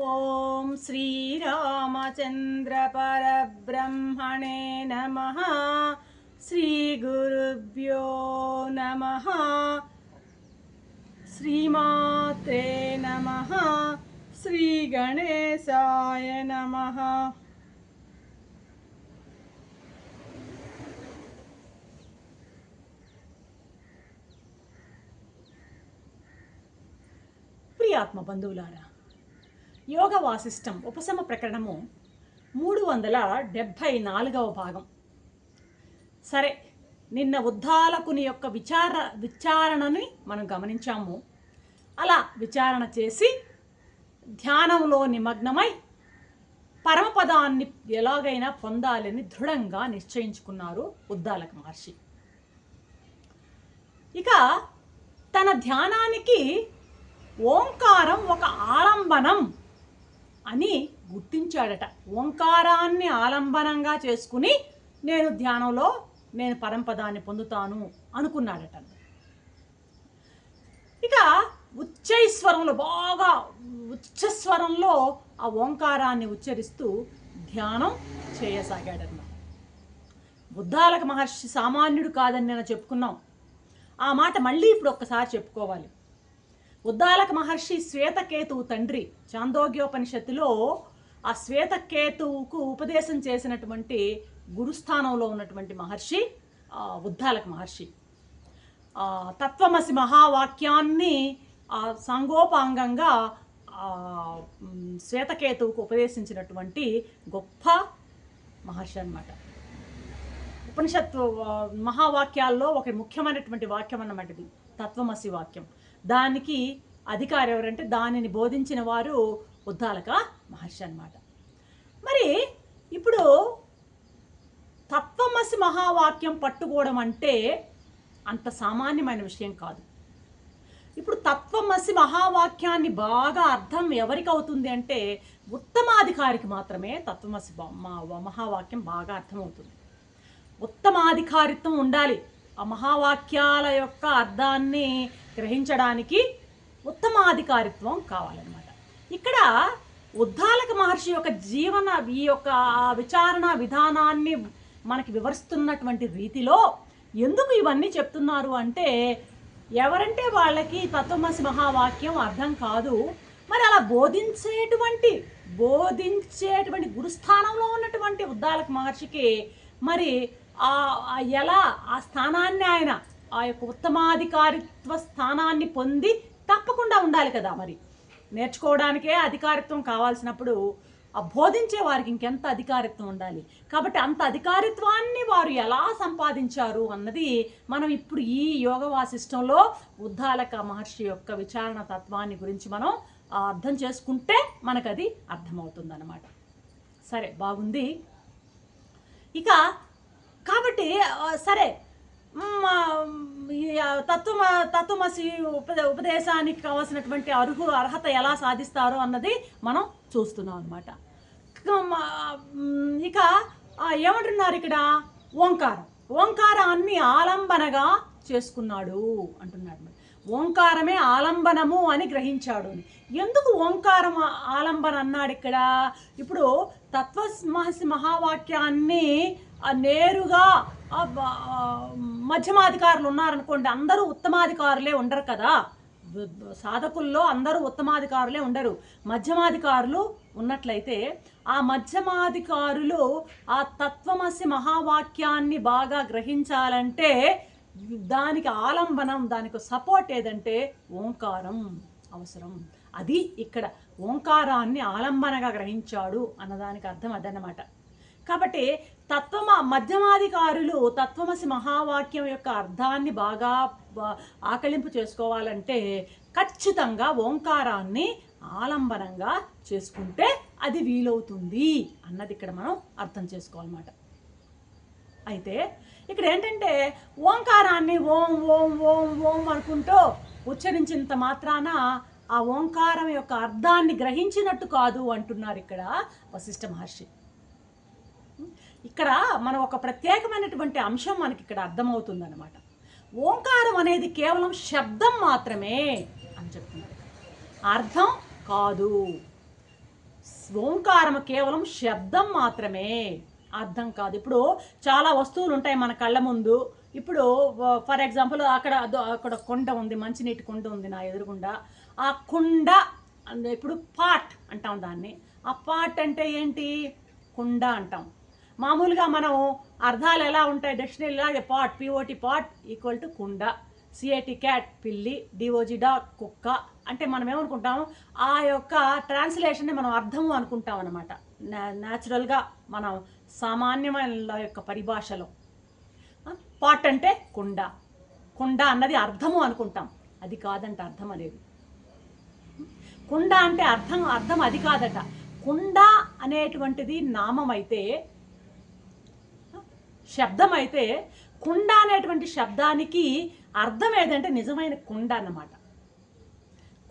ॐ श्रीरामचन्द्रपरब्रह्मणे नमः श्रीगुरुभ्यो नमः श्रीमात्रे नमः श्रीगणेशाय नमः ప్రియాత్మ బంధువులారా యోగ వాసిష్టం ఉపశమ ప్రకరణము మూడు వందల డెబ్భై నాలుగవ భాగం. సరే నిన్న ఉద్దాలకుని యొక్క విచార విచారణని మనం గమనించాము. అలా విచారణ చేసి ధ్యానంలో నిమగ్నమై పరమపదాన్ని ఎలాగైనా పొందాలని దృఢంగా నిశ్చయించుకున్నారు ఉద్దాలక మహర్షి. ఇక తన ధ్యానానికి ఓంకారం ఒక ఆలంబనం అని గుర్తించాడట. ఓంకారాన్ని ఆలంబనంగా చేసుకుని నేను ధ్యానంలో నేను పరంపదాన్ని పొందుతాను అనుకున్నాడట. ఇక ఉచ్చైస్వరంలో బాగా ఉచ్చస్వరంలో ఆ ఓంకారాన్ని ఉచ్చరిస్తూ ధ్యానం చేయసాగాడన్నమాట బుద్ధాలక మహర్షి సామాన్యుడు కాదని నేను చెప్పుకున్నాం. ఆ మాట మళ్ళీ ఇప్పుడు ఒక్కసారి చెప్పుకోవాలి. ఉద్దాలక మహర్షి శ్వేతకేతువు తండ్రి చాందోగ్యోపనిషత్తులో ఆ శ్వేతకేతువుకు ఉపదేశం చేసినటువంటి గురుస్థానంలో ఉన్నటువంటి మహర్షి ఉద్దాలక మహర్షి. తత్వమసి మహావాక్యాన్ని సంగోపాంగంగా సాంగోపాంగంగా శ్వేతకేతువుకు ఉపదేశించినటువంటి గొప్ప మహర్షి అన్నమాట. ఉపనిషత్తు మహావాక్యాల్లో ఒక ముఖ్యమైనటువంటి వాక్యం అన్నమాట ఇది తత్వమసి వాక్యం. దానికి అధికారి ఎవరంటే దానిని బోధించిన వారు ఉద్దాలక మహర్షి అన్నమాట. మరి ఇప్పుడు తత్వమసి మహావాక్యం పట్టుకోవడం అంటే అంత సామాన్యమైన విషయం కాదు. ఇప్పుడు తత్వమసి మహావాక్యాన్ని బాగా అర్థం ఎవరికి అవుతుంది అంటే ఉత్తమాధికారికి మాత్రమే తత్వమసి మా- మహావాక్యం బాగా అర్థమవుతుంది. ఉత్తమాధికారిత్వం ఉండాలి. ఆ మహావాక్యాల యొక్క అర్థాన్ని గ్రహించడానికి ఉత్తమాధికారిత్వం కావాలన్నమాట. ఇక్కడ ఉద్దాలక మహర్షి యొక్క జీవన ఈ యొక్క విచారణ విధానాన్ని మనకి వివరిస్తున్నటువంటి రీతిలో ఎందుకు ఇవన్నీ చెప్తున్నారు అంటే ఎవరంటే వాళ్ళకి తత్వమసి మహావాక్యం అర్థం కాదు మరి అలా బోధించేటువంటి బోధించేటువంటి గురుస్థానంలో ఉన్నటువంటి ఉద్దాలక మహర్షికి మరి ఎలా ఆ స్థానాన్ని ఆయన ఆ యొక్క ఉత్తమాధికారిత్వ స్థానాన్ని పొంది తప్పకుండా ఉండాలి కదా మరి. నేర్చుకోవడానికే అధికారిత్వం కావాల్సినప్పుడు ఆ బోధించే వారికి ఇంకెంత అధికారిత్వం ఉండాలి? కాబట్టి అంత అధికారిత్వాన్ని వారు ఎలా సంపాదించారు అన్నది మనం ఇప్పుడు ఈ యోగ వాసిష్టంలో ఉద్దాలక మహర్షి యొక్క విచారణ తత్వాన్ని గురించి మనం అర్థం చేసుకుంటే మనకు అది అర్థమవుతుంది సరే బాగుంది. ఇక కాబట్టి సరే. తత్వమ తత్వ తత్వమసి ఉప ఉపదేశానికి కావాల్సినటువంటి అర్హు అర్హత ఎలా సాధిస్తారో అన్నది మనం చూస్తున్నాం అనమాట ఇక ఏమంటున్నారు ఇక్కడ? ఓంకారం. ఓంకారాన్ని ఆలంబనగా చేసుకున్నాడు అంటున్నాడు ఓంకారమే ఆలంబనము అని గ్రహించాడు అని. ఎందుకు ఓంకారం ఆలంబన అన్నాడు ఇక్కడ? ఇప్పుడు తత్వమహసి మహావాక్యాన్ని నేరుగా మధ్యమాధికారులు ఉన్నారనుకోండి అందరూ ఉత్తమాధికారులే ఉండరు కదా. సాధకుల్లో అందరూ ఉత్తమాధికారులే ఉండరు. మధ్యమాధికారులు ఉన్నట్లయితే ఆ మధ్యమాధికారులు ఆ తత్వమసి మహావాక్యాన్ని బాగా గ్రహించాలంటే దానికి ఆలంబనం దానికి సపోర్ట్ ఏదంటే ఓంకారం అవసరం. అది ఇక్కడ ఓంకారాన్ని ఆలంబనగా గ్రహించాడు అన్నదానికి అర్థం అదన్నమాట. కాబట్టి తత్వమ మధ్యమాధికారులు తత్వమసి మహావాక్యం యొక్క అర్థాన్ని బాగా ఆకలింపు చేసుకోవాలంటే ఖచ్చితంగా ఓంకారాన్ని ఆలంబనంగా చేసుకుంటే అది వీలవుతుంది అన్నది ఇక్కడ మనం అర్థం చేసుకోవాలన్నమాట. అయితే ఇక్కడ ఏంటంటే ఓంకారాన్ని ఓం ఓం ఓం ఓం అనుకుంటూ ఉచ్చరించినంత మాత్రాన ఆ ఓంకారం యొక్క అర్థాన్ని గ్రహించినట్టు కాదు అంటున్నారు ఇక్కడ వశిష్ఠ మహర్షి. ఇక్కడ మనం ఒక ప్రత్యేకమైనటువంటి అంశం మనకి ఇక్కడ అర్థమవుతుందనమాట ఓంకారం అనేది కేవలం శబ్దం మాత్రమే అని చెప్తున్నారు. అర్థం కాదు. ఓంకారం కేవలం శబ్దం మాత్రమే. అర్థం కాదు. ఇప్పుడు చాలా వస్తువులు ఉంటాయి మన కళ్ళ ముందు. ఇప్పుడు ఫర్ ఎగ్జాంపుల్ అక్కడ అక్కడ కొండ ఉంది మంచినీటి కుండ ఉంది నా ఎదురుగుండా. ఆ కుండ ఇప్పుడు పాట్ అంటాం దాన్ని. ఆ పాట్ అంటే ఏంటి? కుండ అంటాం. మామూలుగా మనం అర్థాలు ఎలా ఉంటాయి? డిక్షనరీలో pot P O T pot equal to కుండ సిఐటి క్యాట్ పిల్లి డిఓజి డాగ్ కుక్క. అంటే మనం ఏమనుకుంటాము? ఆ యొక్క ట్రాన్స్లేషన్ని మనం అర్థము అనుకుంటాం అనమాట న్యాచురల్గా మనం సామాన్యమైన యొక్క పరిభాషలో. పాట్ అంటే కుండ. కుండ అన్నది అర్థము అనుకుంటాం. అది కాదంట అర్థం అనేది. కుండ అంటే అర్థం అర్థం అది కాదట. కుండ అనేటువంటిది నామం అయితే శబ్దం అయితే కుండ అనేటువంటి శబ్దానికి అర్థం ఏదంటే నిజమైన కుండ అన్నమాట.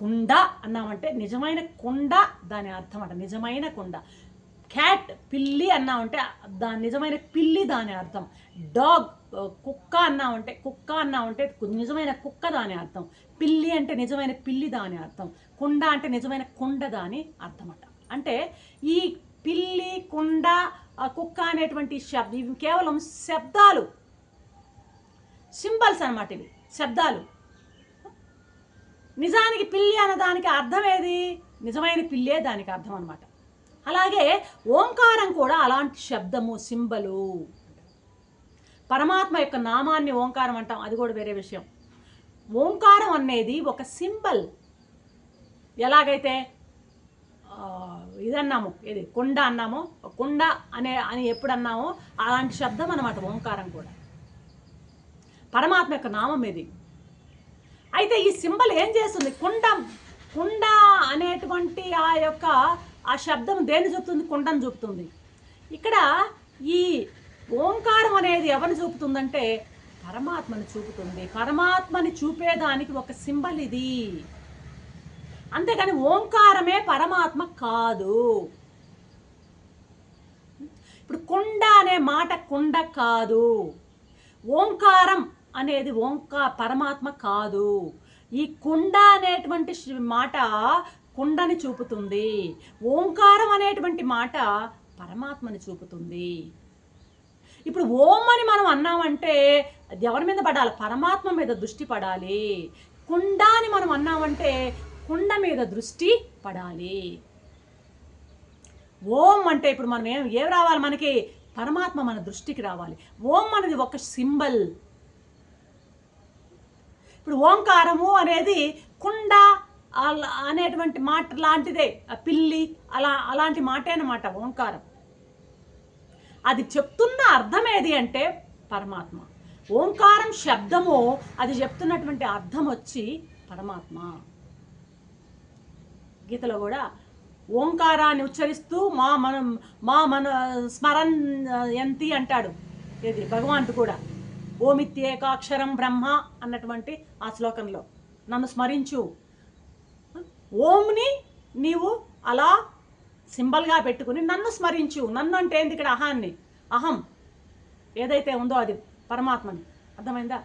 కుండ అన్నామంటే నిజమైన కుండ దాని అర్థం అంట నిజమైన కుండ. క్యాట్ పిల్లి అన్నామంటే దాని నిజమైన పిల్లి దాని అర్థం. డాగ్ కుక్క అన్నామంటే కుక్క అన్నామంటే నిజమైన కుక్క దాని అర్థం. పిల్లి అంటే నిజమైన పిల్లి దాని అర్థం. కుండ అంటే నిజమైన కుండ దాని అర్థం అంట అంటే ఈ పిల్లి కుండ కుక్క అనేటువంటి శబ్ద ఇవి కేవలం శబ్దాలు. సింబల్స్ అనమాట ఇవి శబ్దాలు. నిజానికి పిల్లి అన్నదానికి అర్థం ఏది? నిజమైన పిల్లే దానికి అర్థం అనమాట అలాగే ఓంకారం కూడా అలాంటి శబ్దము సింబలు. పరమాత్మ యొక్క నామాన్ని ఓంకారం అంటాం అది కూడా వేరే విషయం. ఓంకారం అనేది ఒక సింబల్. ఎలాగైతే ఇది ఇదన్నాము. ఇది కుండ అన్నాము. కుండ అనే అని ఎప్పుడు అన్నామో అలాంటి శబ్దం అన్నమాట ఓంకారం కూడా. పరమాత్మ యొక్క నామం ఇది అయితే ఈ సింబల్ ఏం చేస్తుంది? కుండ కుండ అనేటువంటి ఆ యొక్క ఆ శబ్దం దేన్ని చూపుతుంది? కుండను చూపుతుంది. ఇక్కడ ఈ ఓంకారం అనేది ఎవరిని చూపుతుందంటే పరమాత్మని చూపుతుంది. పరమాత్మని చూపేదానికి ఒక సింబల్ ఇది. అంతేకాని ఓంకారమే పరమాత్మ కాదు. ఇప్పుడు కుండ అనే మాట కుండ కాదు. ఓంకారం అనేది ఓంకా పరమాత్మ కాదు. ఈ కుండ అనేటువంటి మాట కుండని చూపుతుంది. ఓంకారం అనేటువంటి మాట పరమాత్మని చూపుతుంది. ఇప్పుడు ఓం అని మనం అన్నామంటే అది ఎవరి మీద పడాలి? పరమాత్మ మీద దృష్టి పడాలి. కుండ అని మనం అన్నామంటే కుండ మీద దృష్టి పడాలి. ఓం అంటే ఇప్పుడు మనం ఏం ఏం రావాలి మనకి? పరమాత్మ మన దృష్టికి రావాలి. ఓం అనేది ఒక సింబల్. ఇప్పుడు ఓంకారము అనేది కుండ అనేటువంటి మాట లాంటిదే. పిల్లి అలా అలాంటి మాటే అనమాట ఓంకారం. అది చెప్తున్న అర్థం ఏది అంటే పరమాత్మ. ఓంకారం శబ్దము అది చెప్తున్నటువంటి అర్థం వచ్చి పరమాత్మ. గీతలో కూడా ఓంకారాన్ని ఉచ్చరిస్తూ మా మనం మా మన స్మరన్ ఎంతి అంటాడు. ఇది భగవానుడు కూడా. ఓమిత్యేకాక్షరం బ్రహ్మ అన్నటువంటి ఆ శ్లోకంలో. నన్ను స్మరించు. ఓంని నీవు అలా సింబల్గా పెట్టుకుని నన్ను స్మరించు. నన్ను అంటే ఏంది ఇక్కడ అహాన్ని? అహం. ఏదైతే ఉందో అది పరమాత్మని అర్థమైందా?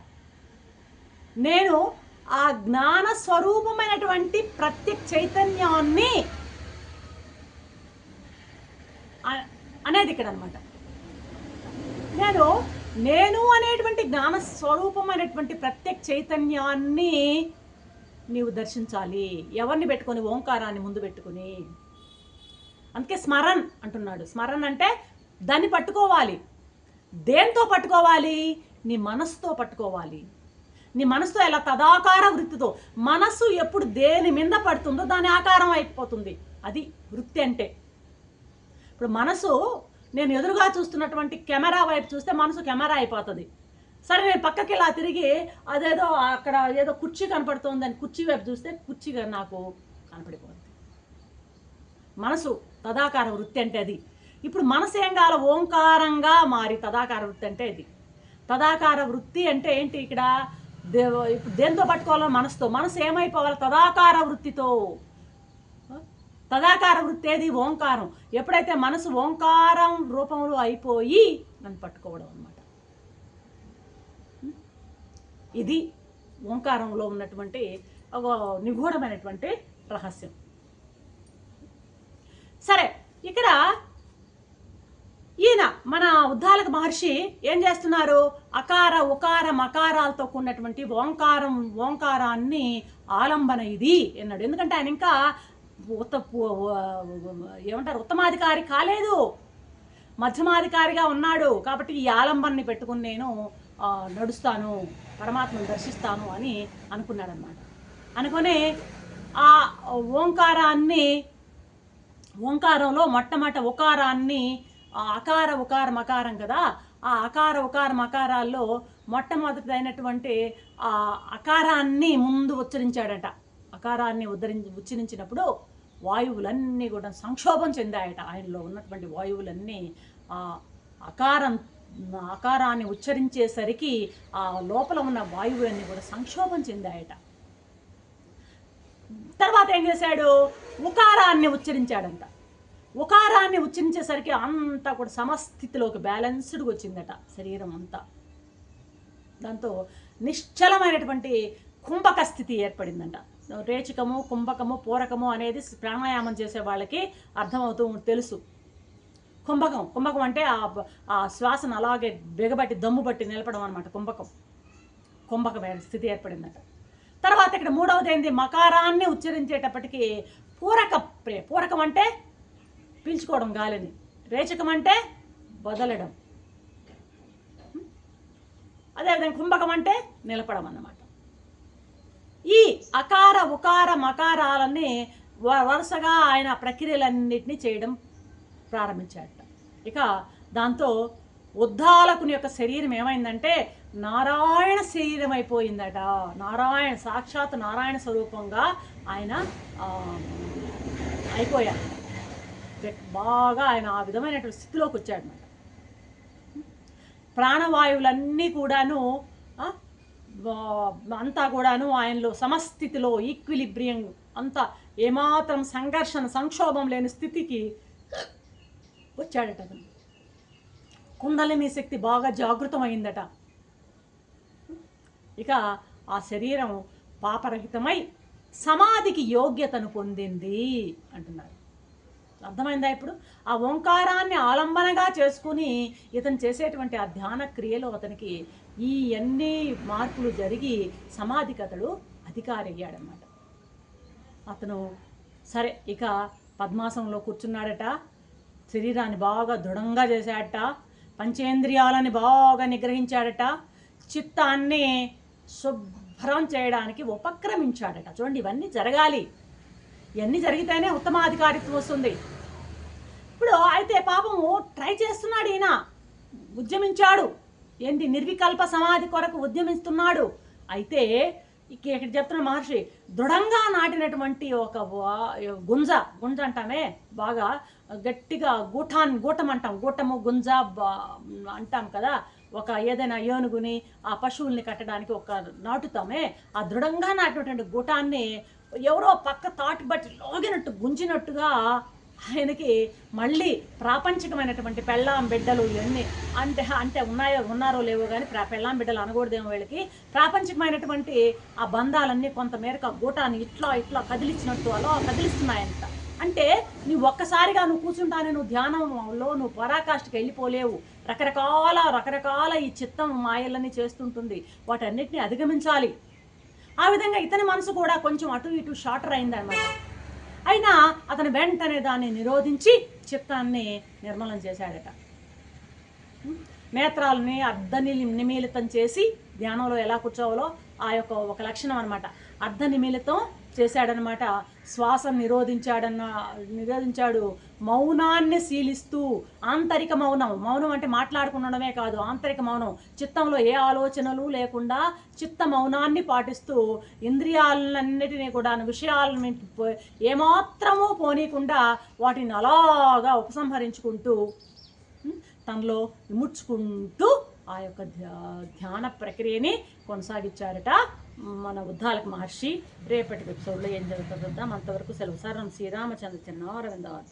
నేను ఆ జ్ఞాన స్వరూపమైనటువంటి ప్రత్యేక చైతన్యాన్ని అనేది ఇక్కడ అనమాట నేను నేను అనేటువంటి జ్ఞాన స్వరూపమైనటువంటి ప్రత్యేక చైతన్యాన్ని నీవు దర్శించాలి. ఎవరిని పెట్టుకొని? ఓంకారాన్ని ముందు పెట్టుకుని. అందుకే స్మరణ్ అంటున్నాడు. స్మరణ్ అంటే దాన్ని పట్టుకోవాలి. దేంతో పట్టుకోవాలి? నీ మనసుతో పట్టుకోవాలి. నీ మనసుతో ఎలా తదాకార వృత్తితో మనసు ఎప్పుడు దేని మీద పడుతుందో దాని ఆకారం అయిపోతుంది. అది వృత్తి అంటే. ఇప్పుడు మనసు నేను ఎదురుగా చూస్తున్నటువంటి కెమెరా వైపు చూస్తే మనసు కెమెరా అయిపోతుంది. సరే నేను పక్కకి ఇలా తిరిగి అదేదో అక్కడ ఏదో కుర్చీ కనపడుతుంది అని కుర్చీ వైపు చూస్తే కుర్చీగా నాకు కనపడిపోతుంది. మనసు తదాకార వృత్తి అంటే అది. ఇప్పుడు మనసు ఏం కాల ఓంకారంగా మారి తదాకార వృత్తి అంటే ఇది తదాకార వృత్తి అంటే ఏంటి ఇక్కడ? దేవ ఇప్పుడు దేంతో పట్టుకోవాలో మనసుతో. మనసు ఏమైపోవాలి? తదాకార వృత్తితో. తదాకార వృత్తి ఏది? ఓంకారం. ఎప్పుడైతే మనసు ఓంకారం రూపంలో అయిపోయి నన్ను పట్టుకోవడం అనమాట ఇది ఓంకారంలో ఉన్నటువంటి ఒక నిగూఢమైనటువంటి రహస్యం. సరే ఇక్కడ ఈయన మన ఉద్దాలక మహర్షి ఏం చేస్తున్నారు? అకార ఉకార మకారాలతో కూడినటువంటి ఓంకారం ఓంకారాన్ని ఆలంబన ఇది అన్నాడు. ఎందుకంటే ఆయన ఇంకా ఉత్త ఏమంటారు? ఉత్తమాధికారి కాలేదు. మధ్యమాధికారిగా ఉన్నాడు. కాబట్టి ఈ ఆలంబన్ని పెట్టుకుని నేను నడుస్తాను పరమాత్మను దర్శిస్తాను అని అనుకున్నాడనమాట అనుకొని ఆ ఓంకారాన్ని ఓంకారంలో మొట్టమొదట ఉకారాన్ని అకార ఉకారం అకారం కదా? ఆ అకార ఉకారం అకారాల్లో మొట్టమొదటిదైనటువంటి ఆ అకారాన్ని ముందు ఉచ్చరించాడట. అకారాన్ని ఉద్ధరించి ఉచ్చరించినప్పుడు వాయువులన్నీ కూడా సంక్షోభం చెందాయట. ఆయనలో ఉన్నటువంటి వాయువులన్నీ ఆ అకారం అకారాన్ని ఉచ్చరించేసరికి ఆ లోపల ఉన్న వాయువులన్నీ కూడా సంక్షోభం చెందాయట. తర్వాత ఏం చేశాడు? ఉకారాన్ని ఉచ్చరించాడంట. ఉకారాన్ని ఉచ్చరించేసరికి అంతా కూడా సమస్థితిలోకి బ్యాలెన్స్డ్గా వచ్చిందట శరీరం అంతా. దాంతో నిశ్చలమైనటువంటి కుంభక స్థితి ఏర్పడిందంట. రేచకము కుంభకము పూరకము అనేది ప్రాణాయామం చేసే వాళ్ళకి అర్థమవుతూ తెలుసు. కుంభకం కుంభకం అంటే ఆ ఆ శ్వాసను అలాగే బిగబట్టి దమ్ము బట్టి నిలపడం అనమాట కుంభకం. కుంభక స్థితి ఏర్పడిందట. తర్వాత ఇక్కడ మూడవది ఏంది? మకారాన్ని ఉచ్చరించేటప్పటికి పూరక ప్రే పూరకం అంటే పీల్చుకోవడం గాలిని. రేచకం అంటే వదలడం. అదేవిధంగా కుంభకం అంటే నిలపడం అన్నమాట. ఈ అకార ఉకార మకారాలని వ- వరుసగా ఆయన ప్రక్రియలన్నింటినీ చేయడం ప్రారంభించాడట ఇక దాంతో ఉద్దాలకుని యొక్క శరీరం ఏమైందంటే నారాయణ శరీరం అయిపోయిందట. నారాయణ సాక్షాత్ నారాయణ స్వరూపంగా ఆయన ఆ, అయిపోయాడు బాగా ఆయన ఆ విధమైనటువంటి స్థితిలోకి వచ్చాడనమాట. ప్రాణవాయువులన్నీ కూడాను అంతా కూడాను ఆయనలో సమస్థితిలో ఈక్విలిబ్రియం అంతా ఏమాత్రం సంఘర్షణ సంక్షోభం లేని స్థితికి వచ్చాడట. అతను కుండలిని శక్తి బాగా జాగృతమైందట. ఇక ఆ శరీరం పాపరహితమై సమాధికి యోగ్యతను పొందింది అంటున్నారు. అర్థమైందా ఇప్పుడు? ఆ ఓంకారాన్ని ఆలంబనగా చేసుకుని ఇతను చేసేటువంటి ఆ ధ్యాన క్రియలో అతనికి ఈ అన్ని మార్పులు జరిగి సమాధికి అతడు అధికారి అయ్యాడనమాట అతను సరే ఇక పద్మాసనంలో కూర్చున్నాడట. శరీరాన్ని బాగా దృఢంగా చేశాడట. పంచేంద్రియాలని బాగా నిగ్రహించాడట. చిత్తాన్ని శుభ్రం చేయడానికి ఉపక్రమించాడట. చూడండి ఇవన్నీ జరగాలి. ఇవన్నీ జరిగితేనే ఉత్తమాధికారిత్వం వస్తుంది. ఇప్పుడు అయితే పాపము ట్రై చేస్తున్నాడు ఈయన. ఉద్యమించాడు. ఏంటి నిర్వికల్ప సమాధి కొరకు ఉద్యమిస్తున్నాడు. అయితే ఇక ఇక్కడ చెప్తున్న మహర్షి దృఢంగా నాటినటువంటి ఒక గుంజ గుంజ అంటామే బాగా గట్టిగా గూఠాన్ గూటం అంటాం. గూటము గుంజ బా- అంటాం కదా. ఒక ఏదైనా ఏనుగుని ఆ పశువుల్ని కట్టడానికి ఒక నాటుతామే ఆ దృఢంగా నాటినటువంటి గూటాన్ని ఎవరో పక్క తాటి బట్టి లోగినట్టు గుంజినట్టుగా ఆయనకి మళ్ళీ ప్రాపంచికమైనటువంటి పెళ్ళాం బిడ్డలు ఇవన్నీ అంటే అంటే ఉన్నాయో ఉన్నారో లేవో కానీ ప్రా పెళ్ళాం బిడ్డలు అనకూడదేమో వీళ్ళకి. ప్రాపంచికమైనటువంటి ఆ బంధాలన్నీ కొంతమేరకు ఆ గూటాన్ని ఇట్లా ఇట్లా కదిలించినట్టు అలా కదిలిస్తున్నాయంట. అంటే నీ ఒక్కసారిగా నువ్వు కూర్చుంటానే నువ్వు ధ్యానంలో నువ్వు పరాకాష్ఠకి వెళ్ళిపోలేవు. రకరకాల రకరకాల ఈ చిత్తం మాయలన్నీ చేస్తుంటుంది. వాటన్నిటిని అధిగమించాలి. ఆ విధంగా ఇతని మనసు కూడా కొంచెం అటు ఇటు షార్టర్ అయిందన్నమాట. అయినా అతను వెంటనే దాన్ని నిరోధించి చిత్తాన్ని నిర్మలం చేశాడట. నేత్రాలని అర్ధ నిమిలితం చేసి ధ్యానంలో ఎలా కూర్చోవాలో ఆ యొక్క ఒక లక్షణం అనమాట అర్ధ నిమిలితం చేశాడనమాట. శ్వాస నిరోధించాడన్న నిరోధించాడు. మౌనాన్ని శీలిస్తూ ఆంతరిక మౌనం. మౌనం అంటే మాట్లాడుకుండడమే కాదు ఆంతరిక మౌనం. చిత్తంలో ఏ ఆలోచనలు లేకుండా చిత్త మౌనాన్ని పాటిస్తూ ఇంద్రియాలన్నిటినీ కూడా విషయాలని పో- ఏమాత్రమూ పోనీకుండా వాటిని అలాగా ఉపసంహరించుకుంటూ తనలో ఇముడ్చుకుంటూ ఆ యొక్క ధ్యా- ధ్యాన ప్రక్రియని కొనసాగించారట. మన ఉద్దాలక మహర్షి రేపటి ఎపిసోడ్లో ఏం జరుగుతుందో చూద్దాం. అంతవరకు సెలవు సార్ శ్రీరామచంద్ర చిన్నారవిందవాసం